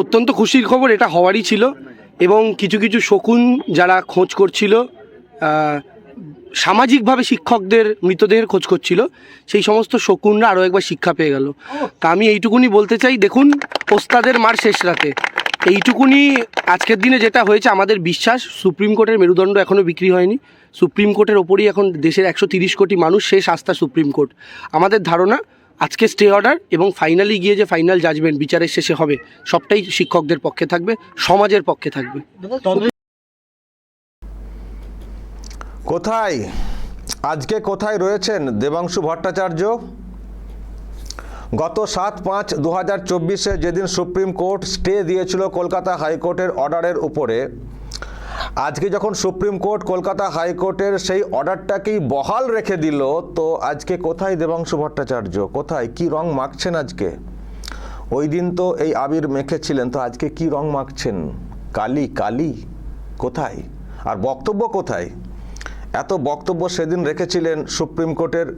অত্যন্ত খুশির খবর, এটা হওয়ারই ছিল। এবং কিছু কিছু শকুন যারা খোঁজ করছিল সামাজিকভাবে শিক্ষকদের মৃতদেহের খোঁজ করছিল, সেই সমস্ত শকুনরা আরও একবার শিক্ষা পেয়ে গেল। তা আমি এইটুকুনি বলতে চাই, দেখুন, ওস্তাদের মার শেষ রাতে। এইটুকুনি আজকের দিনে যেটা হয়েছে, আমাদের বিশ্বাস, সুপ্রিম কোর্টের মেরুদণ্ড এখনও বিক্রি হয়নি। সুপ্রিম কোর্টের ওপরই এখন দেশের একশো তিরিশ কোটি মানুষ শেষ আস্থা সুপ্রিম কোর্ট। আমাদের ধারণা আজকে স্টে অর্ডার এবং ফাইনালি গিয়ে যে ফাইনাল জাজমেন্ট বিচারের শেষে হবে, সবটাই শিক্ষকদের পক্ষে থাকবে, সমাজের পক্ষে থাকবে। কোথায়? আজকে কোথায় রয়েছেন দেবাংশু ভট্টাচার্য? গত সাত পাঁচ দু হাজার চব্বিশে যেদিন সুপ্রিম কোর্ট স্টে দিয়েছিল কলকাতা হাইকোর্টের অর্ডারের উপরে আজকে যখন সুপ্রিম কোর্ট, কলকাতা হাইকোর্টের সেই অর্ডারটাকেই বহাল রেখে দিল, তো আজকে কোথায় দেবাংশু ভট্টাচার্য? কোথায়? কি রং মাখছেন আজকে? ওই দিন তো এই আবির মেখেছিলেন, তো আজকে কি রং মাখছেন? কালি কালি, কোথায়? আর বক্তব্য কোথায়? এত বক্তব্য সেদিন রেখেছিলেন সুপ্রিম কোর্টের,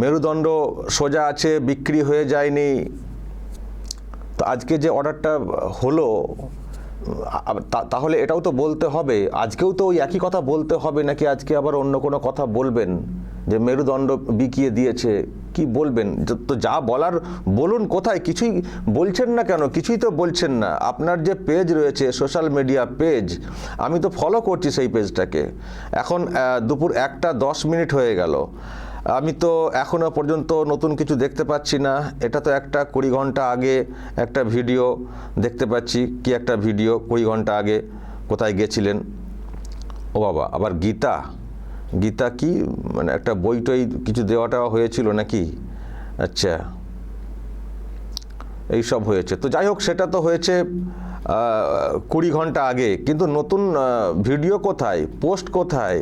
মেরুদণ্ড সোজা আছে, বিক্রি হয়ে যায়নি। তো আজকে যে অর্ডারটা হলো তাহলে এটাও তো বলতে হবে। আজকেও তো ওই একই কথা বলতে হবে, নাকি আজকে আবার অন্য কোনো কথা বলবেন? যে মেরুদণ্ড বিকিয়ে দিয়েছে, কি বলবেন? তো যা বলার, বলুন কোথায়? কিছুই বলছেন না কেন? কিছুই তো বলছেন না। আপনার যে পেজ রয়েছে সোশ্যাল মিডিয়া পেজ আমি তো ফলো করছি সেই পেজটাকে এখন দুপুর একটা দশ মিনিট হয়ে গেল। আমি তো এখনও পর্যন্ত নতুন কিছু দেখতে পাচ্ছি না। এটা তো একটা কুড়ি ঘণ্টা আগে একটা ভিডিও দেখতে পাচ্ছি। কি একটা ভিডিও কুড়ি ঘণ্টা আগে কোথায় গেছিলেন? ও বাবা, আবার গীতা? গীতা কি? মানে একটা বই টই কিছু দেওয়াটা হয়েছিল নাকি? আচ্ছা এই সব হয়েছে। তো যাই হোক, সেটা তো হয়েছে। কুড়ি ঘণ্টা আগে। কিন্তু নতুন ভিডিও কোথায়? পোস্ট কোথায়?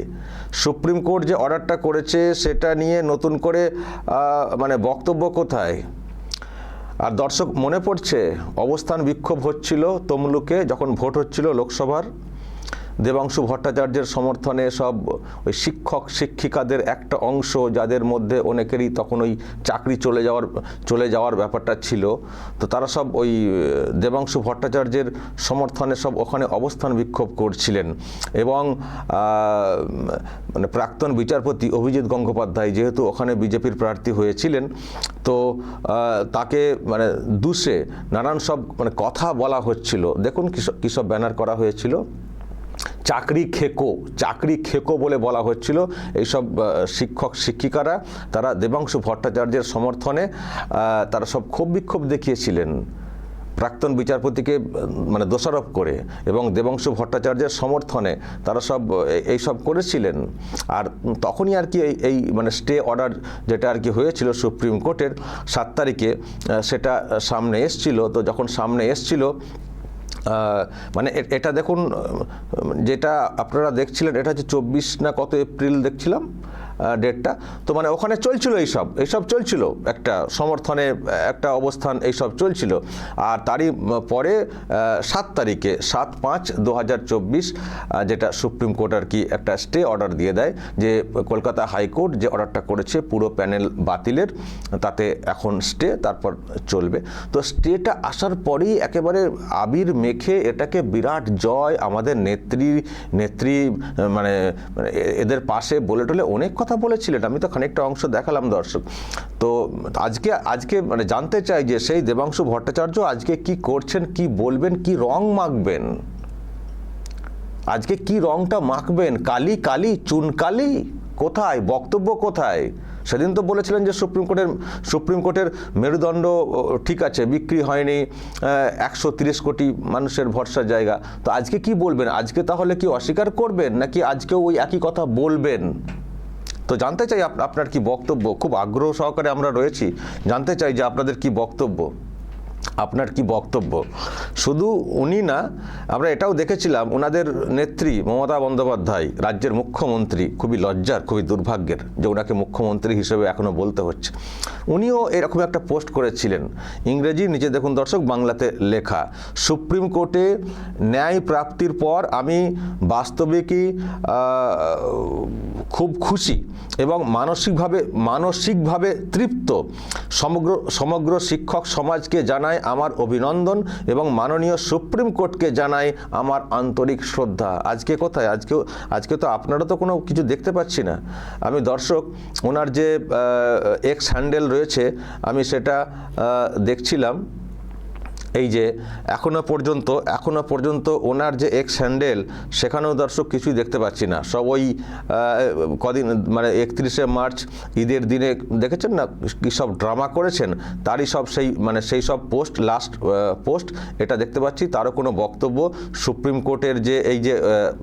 সুপ্রিম কোর্ট যে অর্ডারটা করেছে, সেটা নিয়ে নতুন করে মানে বক্তব্য কোথায়? আর দর্শক, মনে পড়ছে, অবস্থান বিক্ষোভ হচ্ছিল তমলুকে যখন ভোট হচ্ছিল লোকসভার? দেবাংশু ভট্টাচার্যের সমর্থনে সব ওই শিক্ষক, শিক্ষিকাদের একটা অংশ যাদের মধ্যে অনেকেরই তখন ওই চাকরি চলে যাওয়ার চলে যাওয়ার ব্যাপারটা ছিল। তো তারা সব ওই দেবাংশু ভট্টাচার্যের সমর্থনে সব ওখানে অবস্থান বিক্ষোভ করছিলেন এবং মানে প্রাক্তন বিচারপতি অভিজিৎ গঙ্গোপাধ্যায় যেহেতু ওখানে বিজেপির প্রার্থী হয়েছিলেন, তো তাকে মানে দুষে নানান সব মানে কথা বলা হচ্ছিল। দেখুন কী সব- ব্যানার করা হয়েছিল। চাকরি খেকো চাকরি খেকো বলে বলা হচ্ছিল। এইসব শিক্ষক, শিক্ষিকারা, তারা দেবাংশু ভট্টাচার্যের সমর্থনে তারা সব ক্ষোভ বিক্ষোভ দেখিয়েছিলেন প্রাক্তন বিচারপতিকে মানে দোষারোপ করে এবং দেবাংশু ভট্টাচার্যের সমর্থনে তারা সব এই- এইসব করেছিলেন। আর তখনই আর কি এই মানে স্টে অর্ডার যেটা আর কি হয়েছিল সুপ্রিম কোর্টের, সাত তারিখে সেটা সামনে এসছিল। তো যখন সামনে এসছিল মানে এটা দেখুন যেটা আপনারা দেখছিলেন এটা হচ্ছে চব্বিশ না কত এপ্রিল দেখছিলাম? ডেটটা তো মানে ওখানে চলছিল এইসব। এইসব চলছিল। একটা সমর্থনে, একটা অবস্থান এইসব চলছিল। আর তারই পরে সাত তারিখে, সাত পাঁচ দু যেটা সুপ্রিম কোর্ট আর কি একটা স্টে অর্ডার দিয়ে দেয় যে কলকাতা হাইকোর্ট যে অর্ডারটা করেছে, পুরো প্যানেল বাতিলের, তাতে এখন স্টে তারপর চলবে। তো স্টেটা আসার পরেই একেবারে আবির মেখে এটাকে বিরাট জয় আমাদের নেত্রী নেত্রী মানে মানে এদের পাশে বলে টলে অনেক কথা বলেছিলেন, আমি তো খানিকটা অংশ দেখালাম দর্শক। তো আজকে আজকে মানে জানতে চাই যে সেই দেবাংশু ভট্টাচার্য আজকে কি করছেন, কি বলবেন, কি রং মাখবেন? আজকে কি রংটা মাখবেন? কালি কালি, চুন কালি? কোথায়? বক্তব্য কোথায়? সেদিন তো বলেছিলেন যে সুপ্রিম কোর্টের সুপ্রিম কোর্টের মেরুদণ্ড ঠিক আছে, বিক্রি হয়নি একশো তিরিশ কোটি মানুষের ভরসার জায়গা। তো আজকে কি বলবেন? আজকে তাহলে কি অস্বীকার করবেন, নাকি আজকেও ওই একই কথা বলবেন? তো জানতে চাই আপনার কি বক্তব্য? খুব আগ্রহ সহকারে আমরা রয়েছি। জানতে চাই যে আপনাদের কি বক্তব্য? আপনার কি বক্তব্য? শুধু উনি না, আমরা এটাও দেখেছিলাম ওনাদের নেত্রী মমতা বন্দ্যোপাধ্যায়, রাজ্যের মুখ্যমন্ত্রী, খুবই লজ্জার, খুবই দুর্ভাগ্যের যে ওনাকে মুখ্যমন্ত্রী হিসেবে এখনও বলতে হচ্ছে। উনিও এরকম একটা পোস্ট করেছিলেন, ইংরেজি নিচে দেখুন দর্শক, বাংলাতে লেখা, সুপ্রিম কোর্টে ন্যায় প্রাপ্তির পর আমি বাস্তবিকই খুব খুশি এবং মানসিকভাবে মানসিকভাবে তৃপ্ত। সমগ্র সমগ্র শিক্ষক সমাজকে জানায় আমার অভিনন্দন এবং মাননীয় সুপ্রিম কোর্টকে জানায় আমার আন্তরিক শ্রদ্ধা। আজকে কোথায়? আজকেও আজকে তো আপনারা তো কোনো কিছু দেখতে পাচ্ছি না। আমি দর্শক, ওনার যে এক্স হ্যান্ডেল রয়েছে, আমি সেটা দেখছিলাম। এই যে এখনও পর্যন্ত এখনও পর্যন্ত ওনার যে এক্স স্যান্ডেল সেখানেও দর্শক কিছুই দেখতে পাচ্ছি না। সব ওই কদিন মানে একত্রিশে মার্চ, ঈদের দিনে, দেখেছেন না কী সব ড্রামা করেছেন? তারই সব সেই মানে সেই সব পোস্ট লাস্ট পোস্ট, এটা দেখতে পাচ্ছি। তারও কোনো বক্তব্য, সুপ্রিম কোর্টের যে এই যে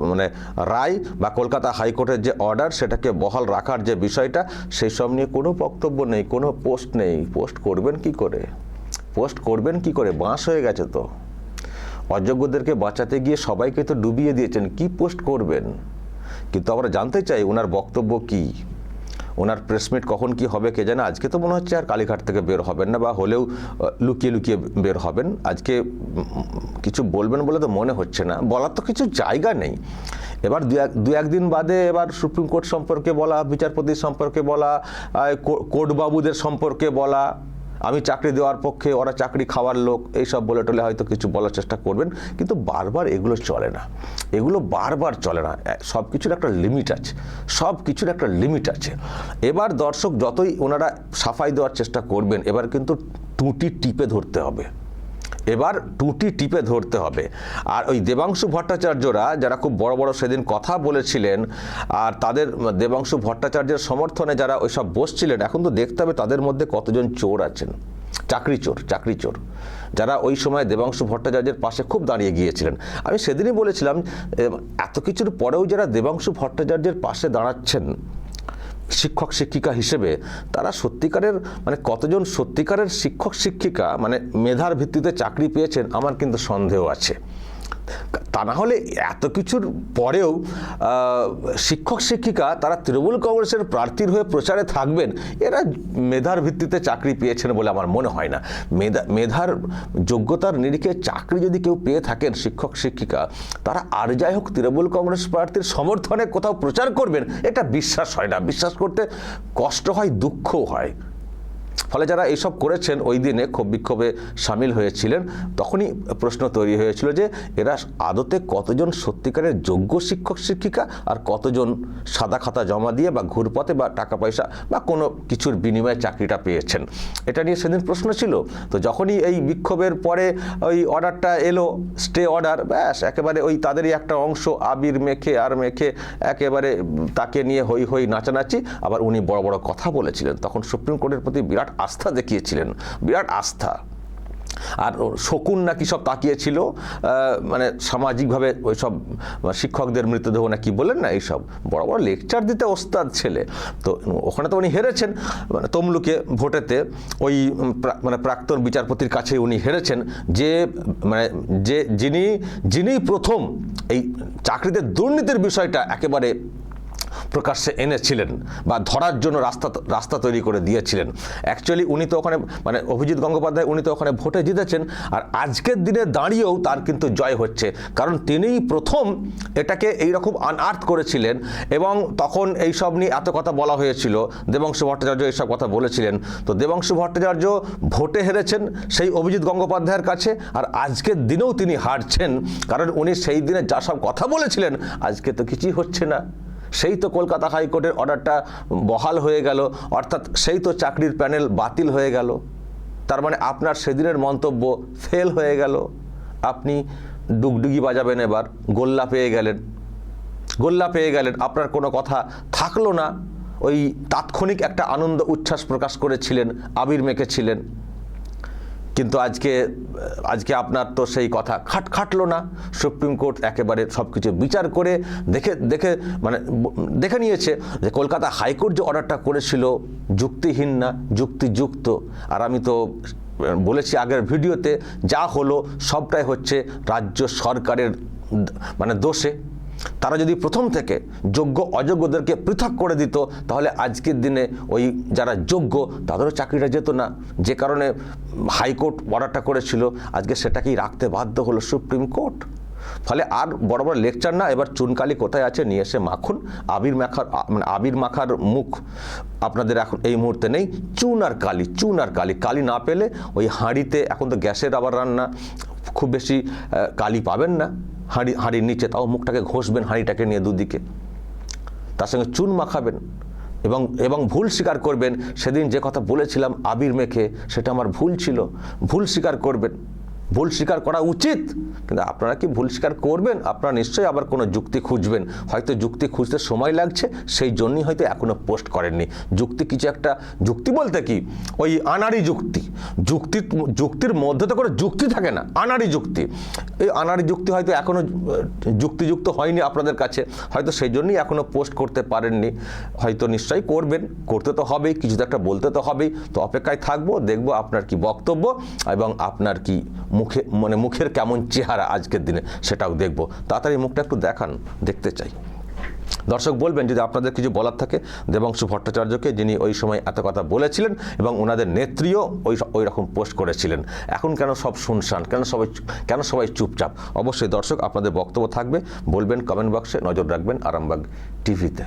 মানে রায় বা কলকাতা হাইকোর্টের যে অর্ডার সেটাকে বহাল রাখার যে বিষয়টা, সেই সব নিয়ে কোনো বক্তব্য নেই, কোনো পোস্ট নেই। পোস্ট করবেন কি করে? পোস্ট করবেন কি করে? বাঁশ হয়ে গেছে তো। অযোগ্যদেরকে বাঁচাতে গিয়ে সবাইকে তো ডুবিয়ে দিয়েছেন, কি পোস্ট করবেন? কিন্তু আমরা জানতে চাই, ওনার বক্তব্য কি? ওনার প্রেসমিট কখন কি হবে কে জানে? আজকে তো মনে হচ্ছে আর কালীঘাট থেকে বের হবেন না, বা হলেও লুকিয়ে লুকিয়ে বের হবেন। আজকে কিছু বলবেন বলে তো মনে হচ্ছে না। বলার তো কিছু জায়গা নেই। এবার দু এক, দু একদিন বাদে এবার সুপ্রিম কোর্ট সম্পর্কে বলা, বিচারপতি সম্পর্কে বলা কোর্টবাবুদের সম্পর্কে বলা আমি চাকরি দেওয়ার পক্ষে, ওরা চাকরি খাওয়ার লোক, এইসব বলে টলে হয়তো কিছু বলার চেষ্টা করবেন, কিন্তু বারবার এগুলো চলে না। এগুলো বারবার চলে না। সব কিছুর একটা লিমিট আছে। সব কিছুর একটা লিমিট আছে। এবার দর্শক যতই ওনারা সাফাই দেওয়ার চেষ্টা করবেন, এবার কিন্তু টুটি টিপে ধরতে হবে। এবার টুটি টিপে ধরতে হবে। আর ওই দেবাংশু ভট্টাচার্যরা যারা খুব বড় বড় সেদিন কথা বলেছিলেন, আর তাদের দেবাংশু ভট্টাচার্যের সমর্থনে যারা ওইসব বসছিলেন, এখন তো দেখতে হবে তাদের মধ্যে কতজন চোর আছেন। চাকরি চোর চাকরি চোর। যারা ওই সময় দেবাংশু ভট্টাচার্যের পাশে খুব দাঁড়িয়ে গিয়েছিলেন। আমি সেদিনই বলেছিলাম এত কিছুর পরেও যারা দেবাংশু ভট্টাচার্যের পাশে দাঁড়াচ্ছেন শিক্ষক শিক্ষিকা হিসেবে তারা সত্যিকারের মানে কতজন সত্যিকারের শিক্ষক শিক্ষিকা মানে মেধার ভিত্তিতে চাকরি পেয়েছেন, আমার কিন্তু সন্দেহ আছে। তা না হলে এত কিছুর পরেও শিক্ষক, শিক্ষিকা তারা তৃণমূল কংগ্রেসের প্রার্থীর হয়ে প্রচারে থাকবেন, এরা মেধার ভিত্তিতে চাকরি পেয়েছেন বলে আমার মনে হয় না। মেধা, মেধার যোগ্যতার নিরিখে চাকরি যদি কেউ পেয়ে থাকেন, শিক্ষক, শিক্ষিকা, তারা আর যাই হোক তৃণমূল কংগ্রেস প্রার্থীর সমর্থনে কোথাও প্রচার করবেন, এটা বিশ্বাস হয় না। বিশ্বাস করতে কষ্ট হয়, দুঃখও হয়। ফলে যারা এইসব করেছেন ওই দিনে ক্ষোভ বিক্ষোভে সামিল হয়েছিলেন, তখনই প্রশ্ন তৈরি হয়েছিল যে এরা আদতে কতজন সত্যিকারের যোগ্য শিক্ষক, শিক্ষিকা আর কতজন সাদা খাতা জমা দিয়ে বা ঘুরপথে বা টাকা পয়সা বা কোনো কিছুর বিনিময়ে চাকরিটা পেয়েছেন। এটা নিয়ে সেদিন প্রশ্ন ছিল। তো যখনই এই বিক্ষোভের পরে ওই অর্ডারটা এলো, স্টে অর্ডার, ব্যাস, একেবারে ওই তাদেরই একটা অংশ, আবির মেখে, আর মেখে একেবারে তাকে নিয়ে হই হই নাচানাচি, আবার উনি বড় বড় কথা বলেছিলেন। তখন সুপ্রিম কোর্টের প্রতি বিরাট আস্থা দেখিয়েছিলেন, বিরাট আস্থা। আর শকুন নাকি সব তাকিয়েছিল মানে সামাজিকভাবে ওই সব শিক্ষকদের মৃতদেহ নাকি বললেন না, এইসব। বড় বড় লেকচার দিতে ওস্তাদ ছেলে। তো ওখানে তো উনি হেরেছেন মানে তমলুকে ভোটেতে ওই মানে প্রাক্তন বিচারপতির কাছে উনি হেরেছেন। যে মানে যে, যিনি যিনি প্রথম এই চাকরিতে দুর্নীতির বিষয়টা একেবারে প্রকাশ্যে এনেছিলেন বা ধরার জন্য রাস্তা রাস্তা তৈরি করে দিয়েছিলেন। অ্যাকচুয়ালি উনি তো ওখানে মানে অভিজিৎ গঙ্গোপাধ্যায় উনি তো ওখানে ভোটে জিতেছেন আর আজকের দিনে দাঁড়িয়েও তার কিন্তু জয় হচ্ছে। কারণ তিনিই প্রথম এটাকে এইরকম আনআর্থ করেছিলেন এবং তখন এই সব নিয়ে এত কথা বলা হয়েছিল। দেবাংশু ভট্টাচার্য এইসব কথা বলেছিলেন। তো দেবাংশু ভট্টাচার্য ভোটে হেরেছেন সেই অভিজিৎ গঙ্গোপাধ্যায়ের কাছে আর আজকের দিনেও তিনি হারছেন। কারণ উনি সেই দিনে যা সব কথা বলেছিলেন, আজকে তো কিছুই হচ্ছে না। সেই তো কলকাতা হাইকোর্টের অর্ডারটা বহাল হয়ে গেল, অর্থাৎ সেই তো চাকরির প্যানেল বাতিল হয়ে গেল। তার মানে আপনার সেদিনের মন্তব্য ফেল হয়ে গেল। আপনি ডুগডুগি বাজাবেন এবার, গোল্লা পেয়ে গেলেন। গোল্লা পেয়ে গেলেন, আপনার কোনো কথা থাকল না। ওই তাৎক্ষণিক একটা আনন্দ, উচ্ছ্বাস প্রকাশ করেছিলেন, আবির মেখেছিলেন। কিন্তু আজকে আজকে আপনার তো সেই কথা খাট খাটলো না। সুপ্রিম কোর্ট একেবারে সব কিছু বিচার করে দেখে দেখে মানে দেখে নিয়েছে যে কলকাতা হাইকোর্ট যে অর্ডারটা করেছিল যুক্তিহীন না, যুক্তিযুক্ত। আর আমি তো বলেছি আগের ভিডিওতে, যা হলো সবটাই হচ্ছে রাজ্য সরকারের মানে দোষে। তারা যদি প্রথম থেকে যোগ্য, অযোগ্যদেরকে পৃথক করে দিত, তাহলে আজকের দিনে ওই যারা যোগ্য, তাদেরও চাকরিটা যেত না। যে কারণে হাইকোর্ট অর্ডারটা করেছিল, আজকে সেটাকেই রাখতে বাধ্য হলো সুপ্রিম কোর্ট। ফলে আর বড় বড় লেকচার না, এবার চুনকালি কোথায় আছে নিয়ে এসে মাখুন। আবির মাখার মানে আবির মাখার মুখ আপনাদের এখন এই মুহূর্তে নেই। চুন আর কালি, চুন আর কালি। কালি না পেলে ওই হাঁড়িতে এখন তো গ্যাসের আবার রান্না, খুব বেশি কালি পাবেন না। হাঁড়ি, হাঁড়ির নিচে, তাও মুখটাকে ঘষবেন হাঁড়িটাকে নিয়ে দুদিকে। তার সঙ্গে চুন মাখাবেন এবং এবং ভুল স্বীকার করবেন। সেদিন যে কথা বলেছিলাম আবির মেখে, সেটা আমার ভুল ছিল। ভুল স্বীকার করবেন। ভুল স্বীকার করা উচিত। কিন্তু আপনারা কি ভুল স্বীকার করবেন? আপনারা নিশ্চয়ই আবার কোনো যুক্তি খুঁজবেন। হয়তো যুক্তি খুঁজতে সময় লাগছে, সেই জন্যই হয়তো এখনও পোস্ট করেননি। যুক্তি কিছু একটা, যুক্তি বলতে কি? ওই আনাড়ি যুক্তি। যুক্তি, যুক্তির মধ্যে তো কোনো যুক্তি থাকে না। আনাড়ি যুক্তি। এই আনাড়ি যুক্তি হয়তো এখনও যুক্তিযুক্ত হয়নি আপনাদের কাছে। হয়তো সেই জন্যই এখনও পোস্ট করতে পারেননি। হয়তো নিশ্চয়ই করবেন। করতে তো হবেই, কিছু তো একটা বলতে তো হবেই। তো অপেক্ষায় থাকব, দেখব আপনার কি বক্তব্য এবং আপনার কি মুখে মানে মুখের কেমন চেহারা আজকের দিনে সেটাও দেখব। তাড়াতাড়ি মুখটা একটু দেখান, দেখতে চাই। দর্শক বলবেন, যদি আপনাদের কিছু বলার থাকে, দেবাংশু ভট্টাচার্যকে, যিনি ওই সময় এত কথা বলেছিলেন এবং ওনাদের নেত্রীও ওই ওই রকম পোস্ট করেছিলেন। এখন কেন সব শুনশান? কেন সবাই কেন সবাই চুপচাপ? অবশ্যই দর্শক, আপনাদের বক্তব্য থাকবে। বলবেন কমেন্ট বক্সে, নজর রাখবেন আরামবাগ টিভিতে।